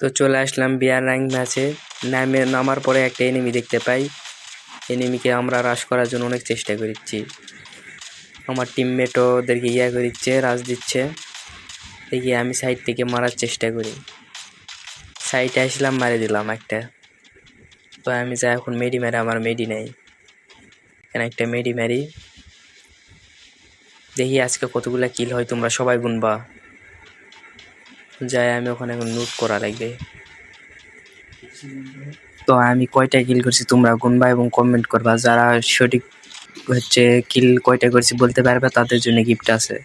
তো চলে আসলাম বিয়ার র্যাঙ্ক ম্যাচে। নামে, নামার পরে একটা এনিমি দেখতে পাই। এনিমিকে আমরা রাশ করার জন্য অনেক চেষ্টা করেছি। আমার টিমমেটও ওদেরকে ইয়া করিচ্ছে রাশ দিচ্ছে। দেখি আমি সাইড থেকে মারার চেষ্টা করি। সাইডে আসলাম, মারি দিলাম একটা। তো আমি যাই এখন মেডি মারি, আমার মেডি নেই। এখানে একটা মেডি মারি। দেখি আজকে কতগুলো কিল হয়, তোমরা সবাই গুনবা। যাই আমি ওখানে এখন নোট করা লাগবে তো আমি কয়টা কিল করছি তোমরা গুনবা এবং কমেন্ট করবা। যারা সঠিক হচ্ছে কিল কয়টা করছি বলতে পারবে, তাদের জন্য গিফট আছে।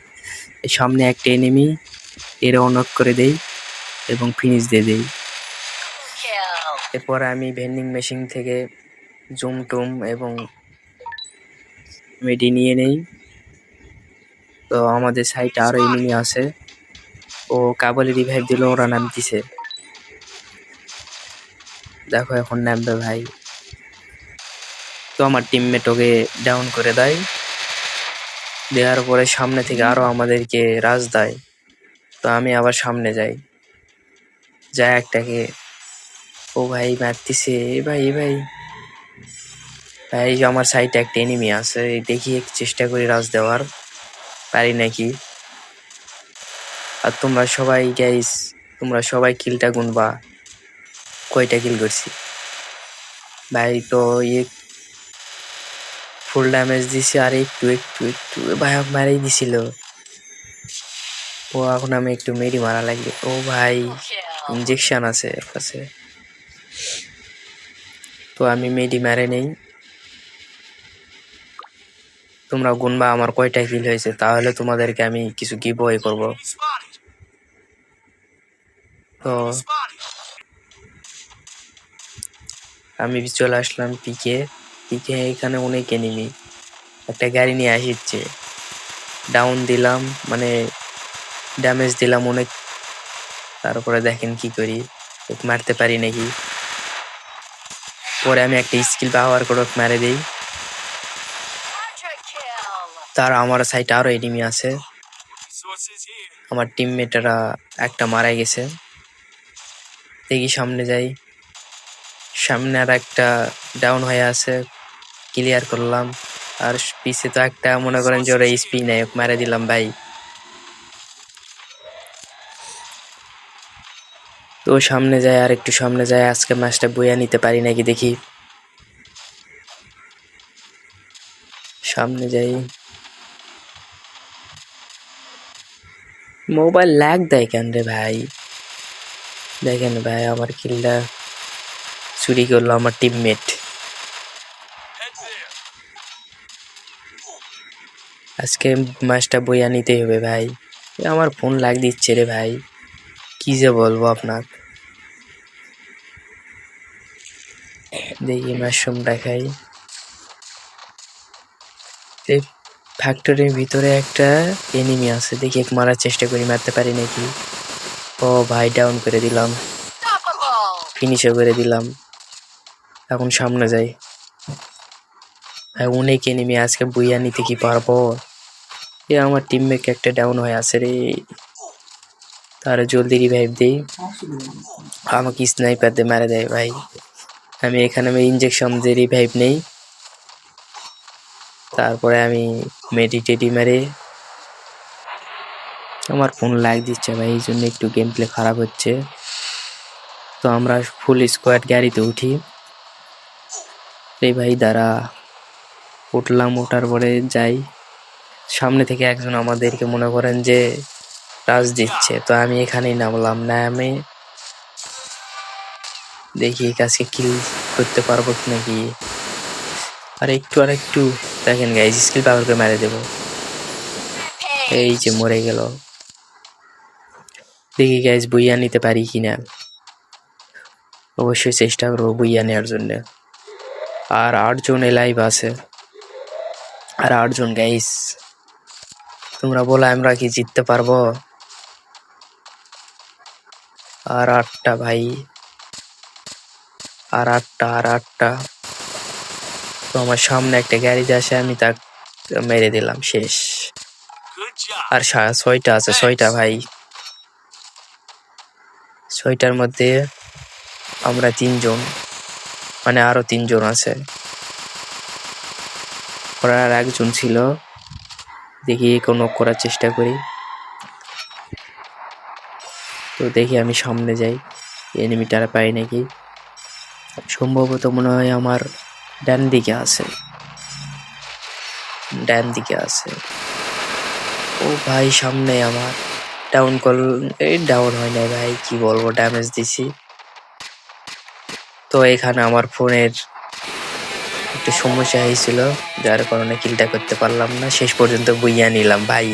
সামনে একটা এনিমি এরা অনক করে দেই এবং ফিনিশ দিয়ে দেই। এরপর আমি ভেন্ডিং মেশিন থেকে জুম টুম এবং মেডি নিয়ে নেই। তো আমাদের সাইটে আরও এনিমি আছে। ও কাবলি রিভাইভ দিল, ওরা নামতিছে দেখো এখন নামবে ভাই। তো আমার টিমমেট ওকে ডাউন করে দেয়। দেওয়ার পরে সামনে থেকে আরও আমাদেরকে রাজ দেয়। তো আমি আবার সামনে যাই। যাই একটাকে। ও ভাই মারতিছে, এ ভাই এ ভাই। ভাই, আমার সাইডে একটা এনিমি আছে, দেখি চেষ্টা করি রাজ দেওয়ার। পারি নাকি? আর তোমরা সবাই গাইস তোমরা সবাই কিলটা গুনবা। কয়টা কিল করছি? ভাই, তো ইয়ে ফুল ড্যামেজ দিছি আর একটু একটু একটু। ভাই মারাই দিছিল। ও, এখন আমি একটু মেরি মারা লাগবে ও, ভাই ইঞ্জেকশন আছে কাছে তো আমি মেডি মারে নেই। তোমরা গুনবা, আমার কয়টা কিল হয়েছে, তাহলে তোমাদেরকে আমি কিছু গিভ করব। তো আমি চলে আসলাম পিকে পিকে এখানে অনেক এনিমি একটা গাড়ি নিয়ে আসিচ্ছে। ডাউন দিলাম মানে ড্যামেজ দিলাম অনেক। তারপরে দেখেন কি করি। মারতে পারি নাকি? পরে আমি একটা স্কিল ব্যবহার করে মেরে দিই। তার আমার সাইডে আরও এনিমি আছে। আমার টিমমেটেরা একটা মারা গেছে। দেখি সামনে যাই। সামনে আর একটা ডাউন হয়ে আছে ক্লিয়ার করলাম। আর পিছে তো একটা, মনে করেন যে ওরা স্পি নেই, ওকে মেরে দিলাম, ভাই। তো সামনে যায় আর একটু সামনে যায় আজকে ম্যাচটা বইয়া নিতে পারি নাকি দেখি। সামনে যাই। মোবাইল ল্যাগ দেয় কেন রে ভাই? দেখেন ভাই, আমার কিলটা চুরি করল আমার টিমমেট আজকে মাছটা বইয়া নিতেই হবে ভাই। আমার ফোন লাগ দিচ্ছে রে ভাই। কি যে বলব আপনার দেখি মাশরুম দেখাই। এই ফ্যাক্টরির ভিতরে একটা এনিমি আছে, দেখি এক মারার চেষ্টা করি, মারতে পারি নাকি? ও ভাই ডাউন করে দিলাম। ফিনিশও করে দিলাম। এখন সামনে যাই। ভাই, অনেক এনিমি আজকে বুইয়া নিতে কি পারব? এ, আমার টিমমেট একটা ডাউন হয়ে আছে রে। তার জলদি রিভাইভ দেই। আমাকে স্নাইপার দিয়ে মারা দেয় ভাই। আমি এখানে আমি ইঞ্জেকশন দিয়ে রিভাইভ নেই। তারপরে আমি মেডিটেডি মেরে। আমার ফোন লাগ দিচ্ছে ভাই, এই জন্য একটু গেম প্লে খারাপ হচ্ছে। তো আমরা ফুল স্কোয়াড গাড়িতে উঠি। রে ভাই, দাঁড়া। উঠলাম, ওঠার পরে যাই। সামনে থেকে একজন আমাদেরকে মনে করেন যে টাচ দিচ্ছে, তো আমি এখানেই নামলাম। না আমি দেখি কাছে কিল করতে পারব কি। নাকি আর একটু আর একটু। দেখেন গাইজ স্কিল পাওয়ার করে মেরে দেবো। এই যে মরে গেল। দেখি গাইজ বইয়া নিতে পারি কিনা। অবশ্যই চেষ্টা করব বইয়া নেওয়ার জন্য। আর আটজন লাইভ আছে। আর আটজন গাইস তোমরা বলো আমরা কি জিততে পারব? আর আটটা ভাই। আর আটটা আর আটটা। তো আমার সামনে একটা গ্যারেজ আসে আমি তা মেরে দিলাম শেষ। আর ছয়টা আছে ছয়টা ভাই। ছয়টার মধ্যে আমরা তিনজন মানে আরও তিনজন আছে। ওরা আর একজন ছিল। দেখি কোনো করার চেষ্টা করি। তো দেখি আমি সামনে যাই। এনিমিটার পাই নাকি? সম্ভবত মনে হয় আমার ডান দিকে আছে। ডান দিকে আছে। ও ভাই সামনে আমার। ডাউন কল এই ডাউন হয় নাই ভাই, কি বলব ড্যামেজ দিছি। তো এখানে আমার ফোনের একটু সমস্যা হয়েছিল, যার কারণে কিলটা করতে পারলাম না। শেষ পর্যন্ত বইয়া নিলাম, ভাই।